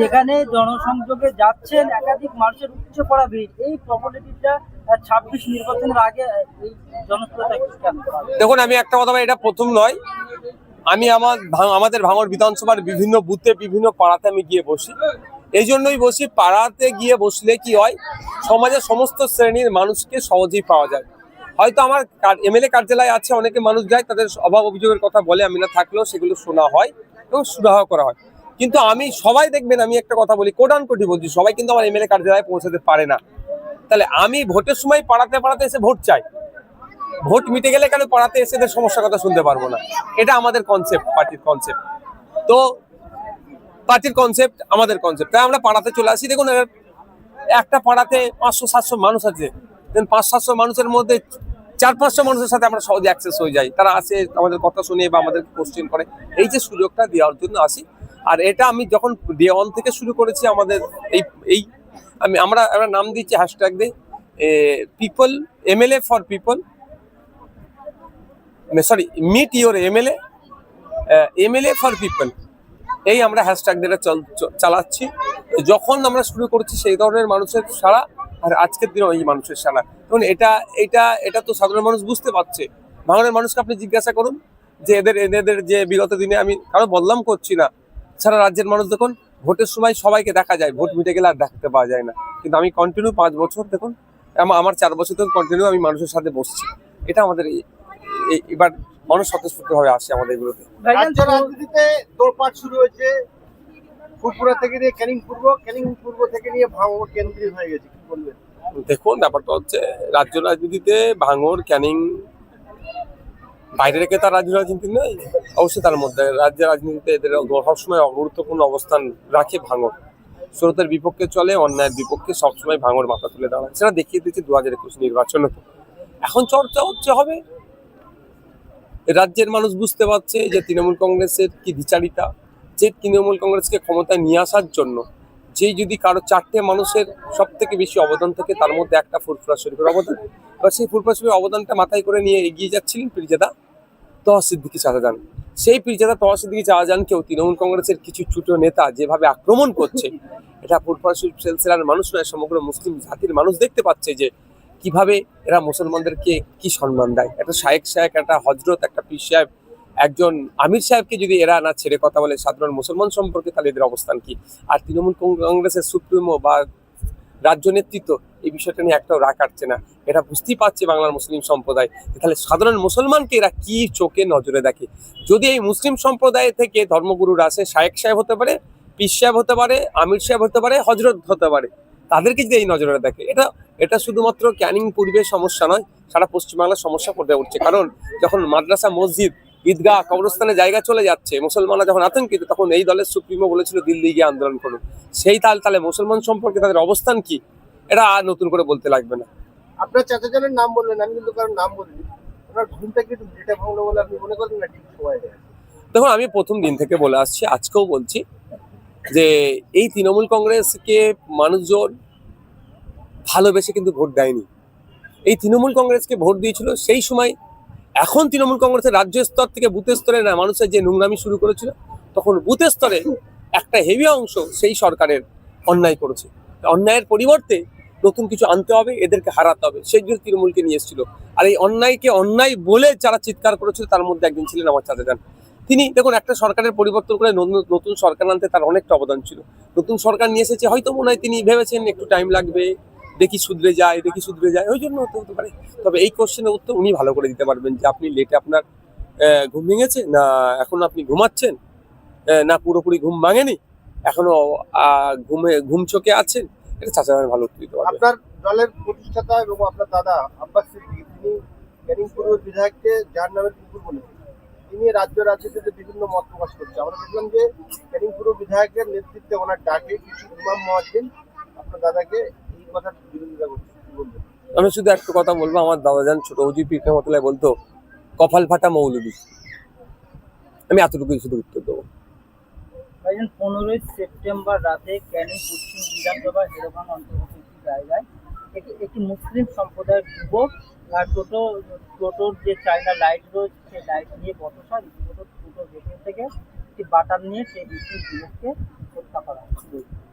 যেখানে জনসংযোগে যাচ্ছেন, একাধিক মানুষের উপচে পড়া ভিড়। এই প্রবলেটিটা ছাব্বিশ নির্বাচনের আগে দেখুন, আমি একটা কথা এটা প্রথম নয়। আমি আমার আমাদের ভাঙড় বিধানসভার বিভিন্ন বুথে, বিভিন্ন পাড়াতে আমি গিয়ে বসি। এই জন্যই বসি, পাড়াতে গিয়ে বসলে কি হয়, সমাজের সমস্ত শ্রেণির মানুষকে সহজেই পাওয়া যায়। হয়তো আমার এমএলএ কার্যালয় আছে, অনেকে মানুষ যায়, তাদের অভাব অভিযোগের কথা বলে, আমি না থাকলেও সেগুলো শোনা হয় এবং সুরাহ করা হয়। কিন্তু আমি, সবাই দেখবেন, আমি একটা কথা বলি কোটান কোটি বলছি, সবাই কিন্তু আমার এমএলএ কার্যালয়ে পৌঁছাতে পারে না। তাহলে আমি ভোটের সময় পাড়াতে পাড়াতে এসে ভোট চাই। ভোট মিটে গেলে কেন পাড়াতে এসে এদের সমস্যার কথা শুনতে পারব না? এটা আমাদের কনসেপ্ট পার্টির কনসেপ্ট তো পার্টির কনসেপ্ট আমাদের কনসেপ্ট তাই আমরা পাড়াতে চলে আসি। দেখুন একটা পাড়াতে পাঁচশো, সাতশো মানুষ আছে। দেন পাঁচ, সাতশো মানুষের মধ্যে চার, পাঁচশো মানুষের সাথে আমরা সহজে অ্যাক্সেস হয়ে যাই। তারা আসে, আমাদের কথা শুনে বা আমাদের কোশ্চেন করে। এই যে সুযোগটা দেওয়ার জন্য আসি। আর এটা আমি যখন ডে ওয়ান থেকে শুরু করেছি, আমাদের এই এই, আমি, আমরা আমরা নাম দিচ্ছি হ্যাশট্যাগ দিয়ে people MLA for people sorry meet your MLA MLA for people এই আমরা হ্যাশট্যাগ দিয়ে চালাচ্ছি। যখন আমরা শুরু করেছি, সেই ধরনের মানুষের সারা আর আজকের দিনে এই মানুষের সারা দেখুন, এটা এটা এটা তো সাধারণ মানুষ বুঝতে পারছে। ভাঙনের মানুষকে আপনি জিজ্ঞাসা করুন, যে এদের এদের যে বিগত দিনে আমি কারও বদলাম করছি না। সারা রাজ্যের মানুষ দেখুন ভোটের সময় সবাইকে দেখা যায় ভোট মিটে গেলে আর দেখতে পাওয়া যায় না। কিন্তু আমি কন্টিনিউ পাঁচ বছর দেখুন আমার চার বছর থেকে কন্টিনিউ আমি মানুষের সাথে বসছি। এটা আমাদের এবার মানুষ স্বতঃস্ফূর্ত ভাবে আসে আমাদের এগুলোতে। রাজ্য রাজনীতিতে তোড়পাট শুরু হয়েছে। ফুরপুরা থেকে নিয়ে ক্যানিং পূর্ব ক্যানিং পূর্ব থেকে নিয়ে ভাঙড় কেন্দ্রীয় হয়ে গেছে কি বলবেন? দেখুন ব্যাপারটা হচ্ছে রাজ্য রাজনীতিতে ভাঙর ক্যানিং বাইরে রেখে তার রাজ্য রাজনীতি নেই, অবশ্যই তার মধ্যে রাজ্য রাজনীতিতে এদের সবসময় গুরুত্বপূর্ণ অবস্থান রাখে ভাঙর। স্রোতের বিপক্ষে চলে, অন্যায়ের বিপক্ষে সবসময় ভাঙর মাথা তুলে দাঁড়ায়। সেটা দেখিয়ে দিয়েছে দু হাজার একুশ নির্বাচনে এখন চর্চা হচ্ছে, হবে। রাজ্যের মানুষ বুঝতে পারছে যে তৃণমূল কংগ্রেসের কি দ্বিচারিতা যে তৃণমূল কংগ্রেসকে ক্ষমতায় নিয়ে আসার জন্য যেই যদি কারও চারটে মানুষের সব থেকে বেশি অবদান থাকে, তার মধ্যে একটা ফুরফুরা শরীফের অবদান। এবার সেই ফুরফুরা শরীফের অবদানটা মাথায় করে নিয়ে এগিয়ে যাচ্ছিলেন পীরজাদা। তহা সিদ্দিকি শাহজাহান সেই পীরজাদা তহা সিদ্দিকি শাহজাহানকেও তৃণমূল কংগ্রেসের কিছু ছোট নেতা যেভাবে আক্রমণ করছে, এটা ফুরফুরা সেলসেলার মানুষ নয়, সমগ্র মুসলিম জাতির মানুষ দেখতে পাচ্ছে যে কীভাবে এরা মুসলমানদেরকে কি সম্মান দেয়। একটা শায়েক শায়েক একটা হজরত একটা পীর সাহেব, একজন আমির সাহেবকে যদি এরা না ছেড়ে কথা বলে, সাধারণ মুসলমান সম্পর্কে তাহলে এদের অবস্থান কি? আর তৃণমূল কংগ্রেসের সুপ্রিমো বা রাজ্য নেতৃত্ব, এই বিষয়টা নিয়ে একটাও রাগ কাটছে না। এটা বুঝতেই পারছে বাংলার মুসলিম সম্প্রদায় তাহলে সাধারণ মুসলমানকে এরা কি চোখে নজরে দেখে? যদি এই মুসলিম সম্প্রদায় থেকে ধর্মগুরুরা আসে, শায়েক সাহেব হতে পারে, পীর সাহেব হতে পারে, আমির সাহেব হতে পারে হজরত হতে পারে, তাদেরকে যদি এই নজরে দেখে, এটা এটা শুধুমাত্র ক্যানিং পূর্বের সমস্যা নয়, সারা পশ্চিমবাংলার সমস্যা পড়ে উঠছে। কারণ যখন মাদ্রাসা, মসজিদ ঈদগাহ কবরস্থানে জায়গা চলে যাচ্ছে। মুসলমানরা যখন আতঙ্কিত তখন এই দলের সুপ্রিমো বলেছিল দিল্লি গিয়ে আন্দোলন করুন। সেই তাল তাহলে মুসলমান সম্পর্কে তাদের অবস্থান কি? এটা আর নতুন করে বলতে লাগবে না। আপনার চাচাজনের নাম বললেন আমি কিন্তু কারোর নাম বলিনি। আপনার ঘুমটা কি ডেটা ভাঙলো বলে আপনি মনে করেন না ঠিক সময় হয়ে গেছে? দেখুন আমি প্রথম দিন থেকে বলে আসছি আজকেও বলছি যে এই তৃণমূল কংগ্রেসকে মানুষজন ভালোবেসে কিন্তু ভোট দেয়নি। এই তৃণমূল কংগ্রেসকে ভোট দিয়েছিল সেই সময় এখন তৃণমূল কংগ্রেসের রাজ্য স্তর থেকে বুথ স্তরে না, মানুষের যে নোংরামি শুরু করেছিল, তখন বুথের স্তরে একটা হেভি অংশ সেই সরকারের অন্যায় করেছে। অন্যায়ের পরিবর্তে নতুন কিছু আনতে হবে, এদেরকে হারাতে হবে। সেই জন্য তৃণমূলকে নিয়ে এসেছিল। আর এই অন্যায়কে অন্যায় বলে যারা চিৎকার করেছিল, তার মধ্যে একজন ছিলেন আমার চাচা যান তিনি দেখুন, একটা সরকারের পরিবর্তন করে নতুন সরকার আনতে তার অনেকটা অবদান ছিল। নতুন সরকার নিয়ে এসেছে, হয়তো মনে হয় তিনি ভেবেছেন একটু টাইম লাগবে। দেখি শুধরে যায়, দেখি শুধরে যায়, ওই জন্য হতে হতে পারে। তবে এই কোশ্চেনের উত্তর উনি ভালো করে দিতে পারবেন যে আপনি লেটে আপনার ঘুম ভেঙেছে না এখন আপনি ঘুমাচ্ছেন? না পুরোপুরি ঘুম ভাঙেনি? এখনও ঘুমে, ঘুম চোখে আছেন? এটা চাচা ভালো উত্তর দিতে পারবে। আপনার দলের প্রতিষ্ঠাতা এবং আপনার দাদা আব্বাস তিনি ক্যানিং বিধায়ককে যার নামে কুকুর বলেছেন। তিনি রাজ্য রাজনীতিতে বিভিন্ন মত প্রকাশ করছে। আমরা দেখলাম যে ক্যানিং বিধায়কের নেতৃত্বে ওনার ডাকে কিছু ইমাম মহাজিন, আপনার দাদাকে আমি শুধু একটা কথা বলব আমার দাদাজান ছোট অজি পিঠে মতলায় বলতো কপাল ফাটা মৌলবি আমি এতটুকুই শুধু উত্তর দেবো পনেরোই সেপ্টেম্বর রাতে ক্যানিং পশ্চিম বিধানসভা হেরোভান অন্তর্গত একটি জায়গায় একটি একটি মুসলিম সম্প্রদায়ের যুবক আর টোটো টোটোর যে চাইনা লাইট রয়েছে সেই লাইট নিয়ে বসা রীতিমতো টোটো ভেতর থেকে একটি বাটার নিয়ে সেই মুসলিম যুবককে হত্যা করা।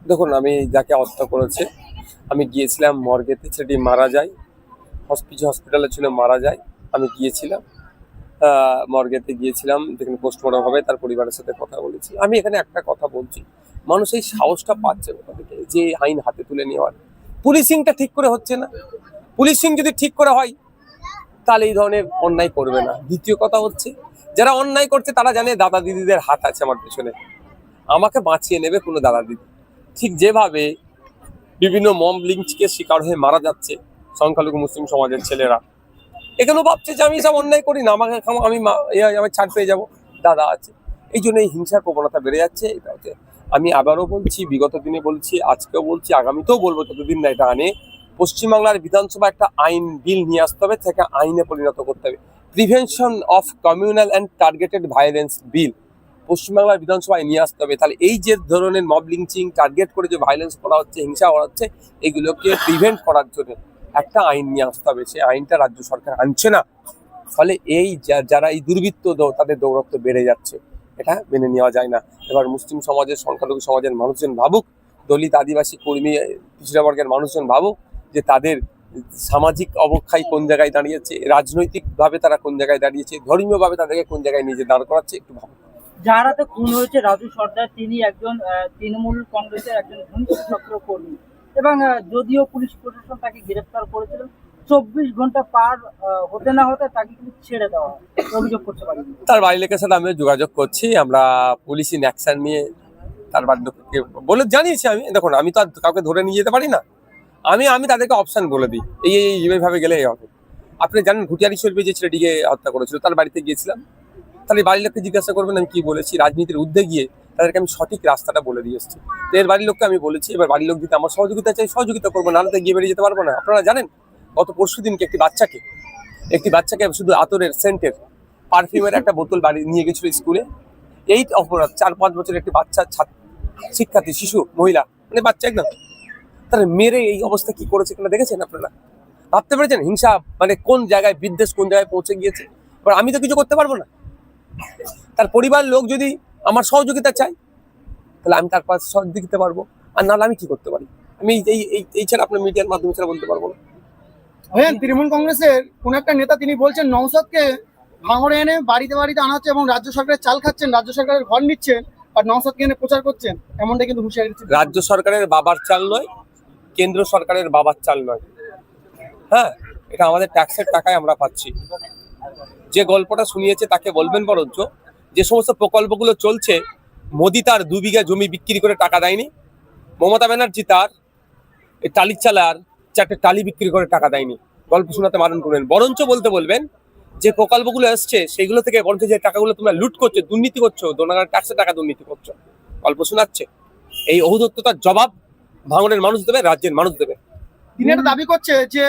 দেখুন আমি যাকে হত্যা করেছে আমি গিয়েছিলাম মর্গেতে, সেটি মারা যায়। হসপিটাল হসপিটালে ছিল মারা যায়। আমি গিয়েছিলাম মর্গেতে গিয়েছিলাম, যেখানে পোস্টমর্টম হবে, তার পরিবারের সাথে কথা বলেছি। আমি এখানে একটা কথা বলছি, মানুষ এই সাহসটা পাচ্ছে কোথা থেকে? যে আইন হাতে তুলে নেওয়ার। পুলিশিংটা ঠিক করে হচ্ছে না। পুলিশিং যদি ঠিক করে হয়, তাহলে এই ধরনের অন্যায় করবে না। দ্বিতীয় কথা হচ্ছে, যারা অন্যায় করছে, তারা জানে দাদা দিদিদের হাত আছে আমার পেছনে। আমাকে বাঁচিয়ে নেবে কোনো দাদা দিদি। ঠিক যেভাবে বিভিন্ন মম লিঙ্ককে শিকার হয়ে মারা যাচ্ছে সংখ্যালঘু মুসলিম সমাজের ছেলেরা। এখানেও ভাবছে যে আমি সব অন্যায় করি না, আমাকে আমি মা- আমি ছাড় পেয়ে যাব। দাদা আছে। এই জন্য এই হিংসার প্রবণতা বেড়ে যাচ্ছে। এটা হচ্ছে, আমি আবারও বলছি, বিগত দিনে বলছি, আজকেও বলছি, আগামীতেও বলব যতদিন না এটা আনে। পশ্চিমবাংলার বিধানসভা একটা আইন বিল নিয়ে আসতে হবে থেকে আইনে পরিণত করতে হবে। Prevention of communal and targeted violence bill পশ্চিমবাংলার বিধানসভায় নিয়ে আসতে হবে। তাহলে এই যে ধরনের মব লিঞ্চিং টার্গেট করে যে ভাইলেন্স করা হচ্ছে, হিংসা করা হচ্ছে এগুলোকে প্রিভেন্ট করার জন্য একটা আইন নিয়ে আসতে হবে। সেই আইনটা রাজ্য সরকার আনছে না। ফলে এই যারা এই দুর্বৃত্ত তাদের দৌরত্ব বেড়ে যাচ্ছে। এটা মেনে নেওয়া যায় না। এবার মুসলিম সমাজের, সংখ্যালঘু সমাজের মানুষজন ভাবুক, দলিত আদিবাসী কর্মী, পিছড়া বর্গের মানুষজন ভাবুক যে তাদের সামাজিক অবক্ষয় কোন জায়গায় দাঁড়িয়েছে, রাজনৈতিকভাবে তারা কোন জায়গায় দাঁড়িয়েছে, ধর্মীয়ভাবে তাদেরকে কোন জায়গায় নিজে দাঁড় করাচ্ছে, একটু ভাবুক। যার হাতে খুন হয়েছে রাজু সর্দার, তিনি একজন তৃণমূল কংগ্রেসের একজন ঘনিষ্ঠ চক্র কর্মী। এবং যদিও পুলিশ প্রশাসন তাকে গ্রেফতার করেছিল, চব্বিশ ঘণ্টা পার হতে না হতে তাকে কিন্তু ছেড়ে দেওয়া অভিযোগ করতে পারি তার বাড়ির লোকের সাথে আমিও যোগাযোগ করছি, আমরা পুলিশ ইন অ্যাকশন নিয়ে তার বাড়ির বলে জানিয়েছি আমি। দেখুন, আমি তো আর কাউকে ধরে নিয়ে যেতে পারি না। আমি আমি তাদেরকে অপশন বলে দিই, এই এইভাবে গেলে এই হবে। আপনি জানেন, ঘুটিয়ারি শরীফে যে ছেলেটিকে হত্যা করেছিল, তার বাড়িতে গিয়েছিলাম। তাহলে বাড়ির লোককে জিজ্ঞাসা করবেন আমি কি বলেছি, রাজনীতির ঊর্ধ্বে গিয়ে তাদেরকে আমি সঠিক রাস্তাটা বলে দিয়ে এসেছি। তো এর বাড়ির লোককে আমি বলেছি, এবার বাড়ির লোক যদি আমার সহযোগিতা চাই সহযোগিতা করব তো গিয়ে বেরিয়ে যেতে পারব না। আপনারা জানেন, গত পরশু দিনকে একটি বাচ্চাকে একটি বাচ্চাকে শুধু আতরের সেন্টের পারফিউমের একটা বোতল বাড়ি নিয়ে গেছিল স্কুলে। এই অপরাধ চার পাঁচ বছরের একটি বাচ্চা শিক্ষার্থী, শিশু, মহিলা মানে বাচ্চা একদম। তারা মেরে এই অবস্থা কি করেছে কিনা দেখেছেন আপনারা? ভাবতে পেরেছেন হিংসা মানে কোন জায়গায় বিদ্বেষ কোন জায়গায় পৌঁছে গিয়েছে? এবার আমি তো কিছু করতে পারব না। তার পরিবার লোক যদি আমার সহযোগিতা চায় তাহলে আমি তার পাশে সহযোগিতা দিতে পারব। আর নাহলে আমি কি করতে পারি? আমি এই এই এই ছাড়া আপনার মিডিয়ার মাধ্যমে ছাড়া বলতে পারব না। ভাইয়ান তৃণমূল কংগ্রেসের কোন একটা নেতা তিনি বলছেন নৌসাদকে ভাঙড়ে এনে বাড়িতে বাড়িতে আনা হচ্ছে এবং রাজ্য সরকারের চাল খাচ্ছেন রাজ্য সরকারের ঘর নিচ্ছেন আর নৌসাদকে এনে প্রচার করছেন এমনটা কিন্তু হুঁশিয়ারি রাজ্য সরকারের বাবার চাল নয় কেন্দ্র সরকারের বাবার চাল নয়। হ্যাঁ এটা আমাদের ট্যাক্সের টাকায় আমরা পাচ্ছি। যে গল্পটা শুনিয়েছে তাকে বলবেন বরঞ্চ, যে সমস্ত প্রকল্পগুলো চলছে, মোদি তার দু বিঘা জমি বিক্রি করে টাকা দেয়নি, মমতা ব্যানার্জি তার টালির চালার, চারটে টালি বিক্রি করে টাকা দেয়নি। গল্প শোনাতে বারণ করবেন। বরঞ্চ বলতে বলবেন যে প্রকল্পগুলো এসছে সেগুলো থেকে বরঞ্চ যে টাকাগুলো তোমরা লুট করছ, দুর্নীতি করছ দোনাগার ট্যাক্সের টাকা দুর্নীতি করছ, গল্প শোনাচ্ছে। এই ঔদত্ততার জবাব ভাঙনের মানুষ দেবে, রাজ্যের মানুষ দেবে। তিনি একটা দাবি করছে যে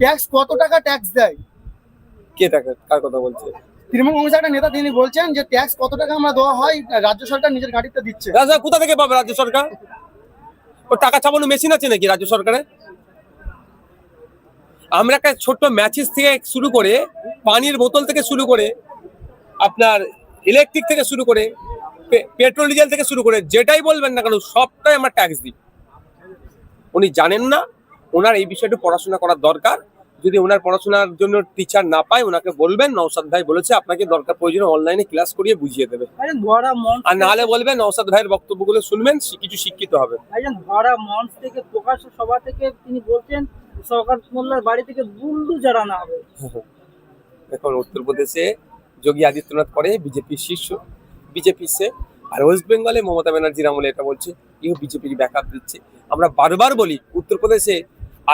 ট্যাক্স কত টাকা ট্যাক্স দেয়? কে তাকে কার কথা বলছে? তৃণমূল কংগ্রেসের একটা নেতা তিনি বলছেন যে ট্যাক্স কত টাকা আমরা দেওয়া হয় রাজ্য সরকার নিজের গাড়িতে দিচ্ছে। রাজা কোথা থেকে পাবে রাজ্য সরকার? ও টাকা চাপানো মেশিন আছে নাকি রাজ্য সরকারে? আমরা একটা ছোট্ট ম্যাচিস থেকে শুরু করে পানির বোতল থেকে শুরু করে আপনার ইলেকট্রিক থেকে শুরু করে পেট্রোল ডিজেল থেকে শুরু করে যেটাই বলবেন না কেন সবটাই আমরা ট্যাক্স দিই। উনি জানেন না ওনার এই বিষয়টা পড়াশোনা করার দরকার। যদি ওনার পড়াশোনার জন্য টিচার না পায় ওনাকে বলবেন নৌসাদ ভাই বলেছে আপনাকে দরকার প্রয়োজনে অনলাইনে ক্লাস করিয়ে বুঝিয়ে দেবে। আর নাহলে বলবেন নৌসাদ ভাইয়ের বক্তব্যগুলো শুনবেন কিছু শিক্ষিত হবে। ধরা মঞ্চ থেকে প্রকাশ্য সভা থেকে তিনি বলছেন সরকার মোল্লার বাড়ি থেকে বুল্ডু জারানো হবে। এখন উত্তরপ্রদেশে যোগী আদিত্যনাথ করে বিজেপির শীর্ষ বিজেপি সে আর ওয়েস্ট বেঙ্গলে মমতা ব্যানার্জির আমলে এটা বলছে ইও বিজেপির ব্যাকআপ দিচ্ছে। আমরা বারবার বলি উত্তরপ্রদেশে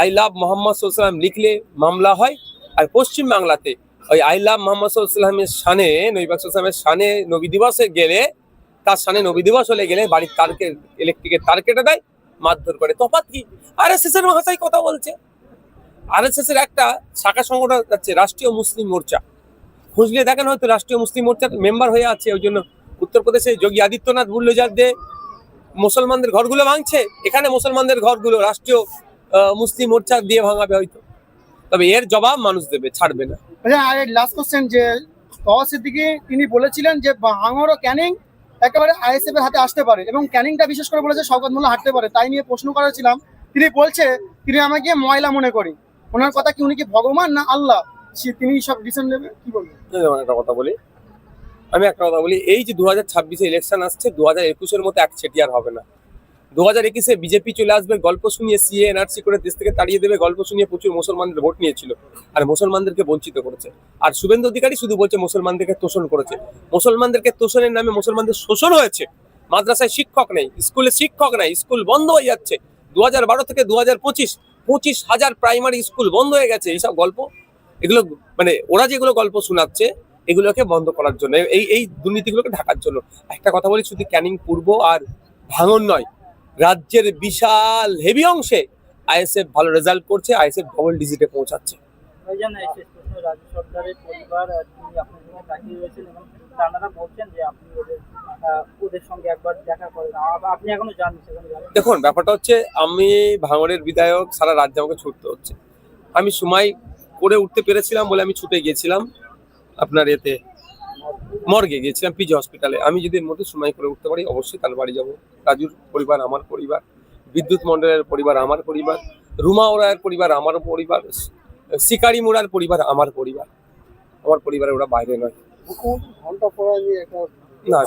আই লাভ মোহাম্মদ সাল্লাম লিখলে মামলা হয়, আর পশ্চিম বাংলাতে ওই আই লাভ মোহাম্মদ সাল্লামের সানে নবীবাক সাল্লামের সানে নবী দিবসে গেলে, তার সানে নবী দিবস হলে গেলে বাড়ির তারকে ইলেকট্রিকের তার কেটে দেয়, মারধর করে। তফাৎ কি আর এস এস এর ভাষায় কথা বলছে। আর এস এস এর একটা শাখা সংগঠন যাচ্ছে রাষ্ট্রীয় মুসলিম মোর্চা। খুঁজলে দেখেন হয়তো রাষ্ট্রীয় মুসলিম মোর্চার মেম্বার হয়ে আছে, ওই জন্য উত্তরপ্রদেশে যোগী আদিত্যনাথ বুল্লোজার দে মুসলমানদের ঘরগুলো ভাঙছে, এখানে মুসলমানদের ঘরগুলো রাষ্ট্রীয় মুসলিম মোর্চা দিয়ে ভাঙাবে হয়তো। তবে এর জবাব মানুষ দেবে ছাড়বে না। আচ্ছা আর লাস্ট কোশ্চেন যে তওয়া সিদ্দিকি তিনি বলেছিলেন যে ভাঙড় ও ক্যানিং একেবারে আইএসএফ এর হাতে আসতে পারে এবং ক্যানিংটা বিশেষ করে বলেছে শওকত মোল্লা হাঁটতে পারে। তাই নিয়ে প্রশ্ন করেছিলাম। তিনি বলছে তিনি আমাকে ময়লা মনে করি। ওনার কথা কি উনি কি ভগবান না আল্লাহ? সে- তিনি সব ডিসিশন নেবে কি বলবেন? একটা কথা বলি। আমি একটা কথা বলি এই যে দু হাজার ছাব্বিশে ইলেকশন আসছে দু হাজার একুশের মতো এক চেটিয়ার হবে না। দু হাজার একুশে বিজেপি চলে আসবে, গল্প শুনিয়ে সিএ, এনআরসি করে দেশ থেকে তাড়িয়ে দেবে, গল্প শুনিয়ে প্রচুর মুসলমানদের ভোট নিয়েছিল আর মুসলমানদেরকে বঞ্চিত করেছে। আর শুভেন্দু অধিকারী শুধু বলছে মুসলমানদেরকে তোষণ করেছে। মুসলমানদেরকে তোষণের নামে মুসলমানদের শোষণ হয়েছে। মাদ্রাসায় শিক্ষক নেই, স্কুলে শিক্ষক নেই, স্কুল বন্ধ হয়ে যাচ্ছে। দু হাজার বারো থেকে দু হাজার পঁচিশ পঁচিশ হাজার প্রাইমারি স্কুল বন্ধ হয়ে গেছে, এইসব গল্প। এগুলো মানে ওরা যেগুলো গল্প শোনাচ্ছে, এগুলোকে বন্ধ করার জন্য, এই এই দুর্নীতিগুলোকে ঢাকার জন্য। একটা কথা বলি, শুধু ক্যানিং পূর্ব আর ভাঙন নয় রাজ্যের বিশাল হেভি অংশে আইএসএফ ভালো রেজাল্ট করছে আইএসএফ ডবল ডিজিটে পৌঁছাচ্ছে। দেখুন ব্যাপারটা হচ্ছে আমি ভাঙড়ের বিধায়ক সারা রাজ্যে আমাকে ছুটতে হচ্ছে। আমি সময় করে উঠতে পেরেছিলাম বলে আমি ছুটে গিয়েছিলাম আপনার এতে। মর্গে গিয়েছিলাম পিজি হসপিটালে। আমি যদি এর মধ্যে সময় করে উঠতে পারি অবশ্যই তার বাড়ি যাব। রাজুর পরিবার আমার পরিবার বিদ্যুৎ মন্ডলের পরিবার আমার পরিবার রুমা ওরায়ের পরিবার আমার পরিবার শিকারি মোড়ার পরিবার আমার পরিবার। আমার পরিবারে ওরা বাইরে নয়। না